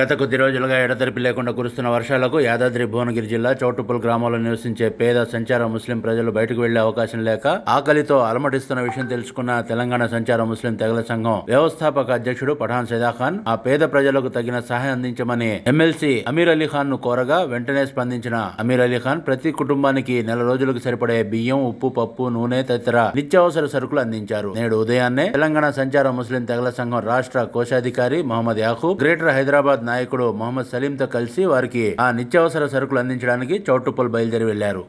గత కొద్ది రోజులుగా ఎడతెరిపి లేకుండా కురుస్తున్న వర్షాలకు యాదాద్రి భువనగిరి జిల్లా చౌటుప్పల్ గ్రామంలో నివసించే పేద సంచార ముస్లిం ప్రజలు బయటకు వెళ్ళే అవకాశం లేక ఆకలితో అలమటిస్తున్న విషయం తెలుసుకున్న తెలంగాణ సంచార ముస్లిం తెగల సంఘం వ్యవస్థాపక అధ్యక్షుడు పఠాన్ సైదాఖాన్ ఆ పేద ప్రజలకు తగిన సహాయం అందించమని ఎమ్మెల్సీ అమీర్ అలీ ఖాన్ను కోరగా వెంటనే స్పందించిన అమీర్ అలీ ఖాన్ ప్రతి కుటుంబానికి నెల రోజులకు సరిపడే బియ్యం ఉప్పు పప్పు నూనె తదితర నిత్యావసర సరుకులు అందించారు. నేడు ఉదయాన్నే తెలంగాణ సంచార ముస్లిం తెగల సంఘం రాష్ట్ర కోశాధికారి మహమ్మద్ యాహూ గ్రేటర్ హైదరాబాద్ నాయకుడు మొహమ్మద్ సలీం తో కలిసి వారికి ఆ నిత్యావసర సరుకులు అందించడానికి చౌటుప్పల్ బయలుదేరి వెళ్లారు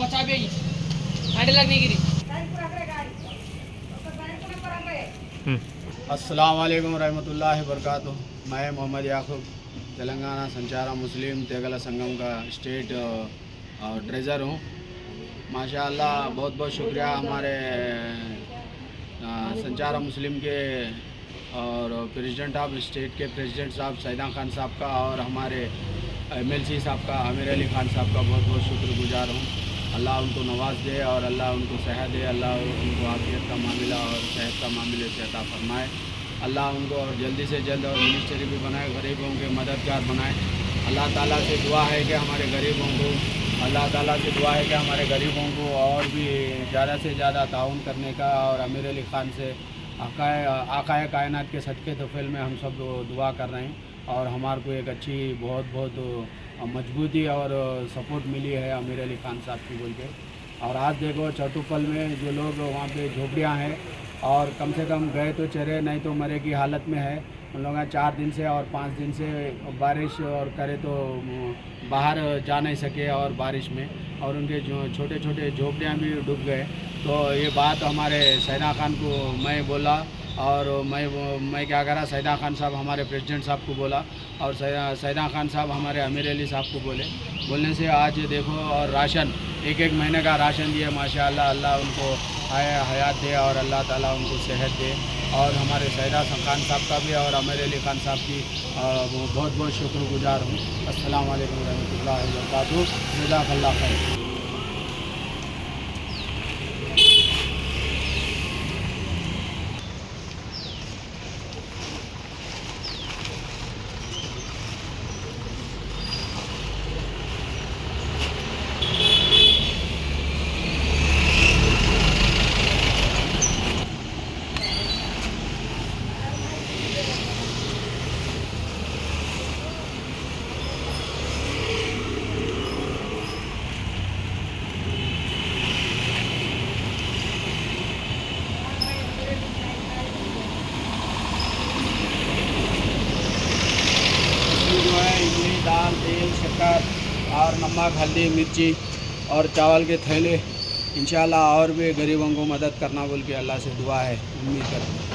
बचा भी गाड़ी लगने गिरी अस्सलाम वालेकुम रहमतुल्लाहि वबरकातुहू मैं मोहम्मद याकूब तेलंगाना संचारा मुस्लिम तेगला संगम का स्टेट अ, अ, ट्रेज़र हूँ माशाअल्लाह बहुत बहुत शुक्रिया हमारे अ, संचारा मुस्लिम के और प्रेसिडेंट ऑफ़ स्टेट के प्रेसिडेंट साहब सैदा खान साहब का और हमारे एमएलसी साहब का, आमिर अली खान साहब का बहुत बहुत शुक्रगुजार हूँ। अल्लाह उनको नवाज़ दे और अल्लाह उनको सेहत दे, अल्लाह उनको आफियत का मामला और सेहत का मामले से अता फरमाए। अल्लाह उनको और जल्दी से जल्द और मिनिस्ट्री भी बनाए, गरीबों के मददगार बनाए। अल्लाह ताला से दुआ है कि हमारे गरीबों को अल्लाह ताला से दुआ है कि हमारे गरीबों को और भी ज़्यादा से ज़्यादा ताउन करने का और अमीर अली ख़ान से आकाए आकाए कायनात के सदक़े तोफ़िल में हम सब दुआ कर रहे हैं और हमारे को एक अच्छी बहुत बहुत मजबूती और सपोर्ट मिली है अमीर अली खान साहब की बोल के। और आज देखो चौटुपल में जो लोग वहाँ पे झोपड़ियाँ हैं और कम से कम गए तो चरे, नहीं तो मरे की हालत में है। उन लोग चार दिन से और पाँच दिन से बारिश और करे तो बाहर जा नहीं सके और बारिश में। और उनके जो छोटे छोटे झोपड़ियाँ भी डूब गए। तो ये बात हमारे सैना खान को मैं बोला और मैं मैं क्या करा, सैदा खान साहब हमारे प्रेसिडेंट साहब को बोला और सैदा सैदा खान साहब हमारे अमीर अली साहब को बोले। बोलने से आज देखो और राशन एक एक महीने का राशन दिए माशाल्लाह, अल्लाह उनको आया हयात दे और अल्लाह ताला उनको सेहत दे। और हमारे सैदा खान साहब का भी और अमेर अली खान साहब की बहुत बहुत शुक्रगुजार हूँ। असल वालेकुम वरक इसमें जो है इडली शक्कर और नमक हल्दी मिर्ची और चावल के थैले इंशाल्लाह और भी गरीबों को मदद करना बोल के अल्लाह से दुआ है। उम्मीद करते हैं।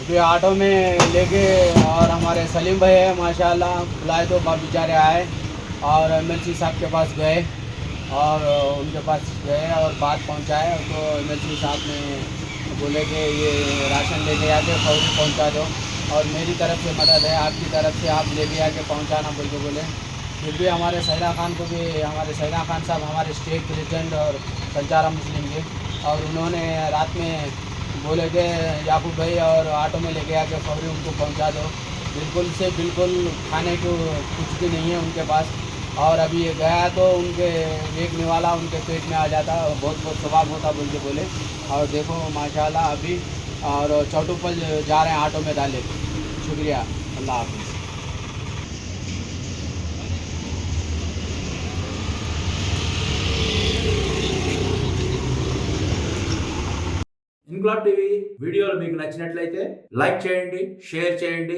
अभी ऑटो में लेके और हमारे सलीम भाई है माशाल्लाह बुलाए तो बाप बेचारे आए और एमएलसी साहब के पास गए। और उनके पास गए और बात पहुँचाए तो एम साहब ने बोले कि ये राशन लेके आके फौरी पहुँचा दो। और मेरी तरफ़ से मदद है, आपकी तरफ़ से आप लेके आके पहुंचाना बोल के बोले। फिर भी हमारे सैदा खान को भी, हमारे सैदा खान साहब हमारे स्टेट प्रेसिडेंट और संचारा मुस्लिम के। और उन्होंने रात में बोले कि याकूब भाई और ऑटो में लेके आके फौरी उनको पहुँचा दो। बिल्कुल से बिल्कुल खाने को कुछ भी नहीं है उनके पास। और अभी ये गया तो उनके देखने वाला उनके पेट में आ जाता बहुत बहुत स्वभाव होता बोल के बोले और देखो माशाल्लाह अभी और चौटूपल जा रहे हैं ऑटो में डाले शुक्रिया अल्लाह हाफिज़ ఇంక్లాబ్ టీవీ వీడియోలు మీకు నచ్చినట్లయితే లైక్ చేయండి షేర్ చేయండి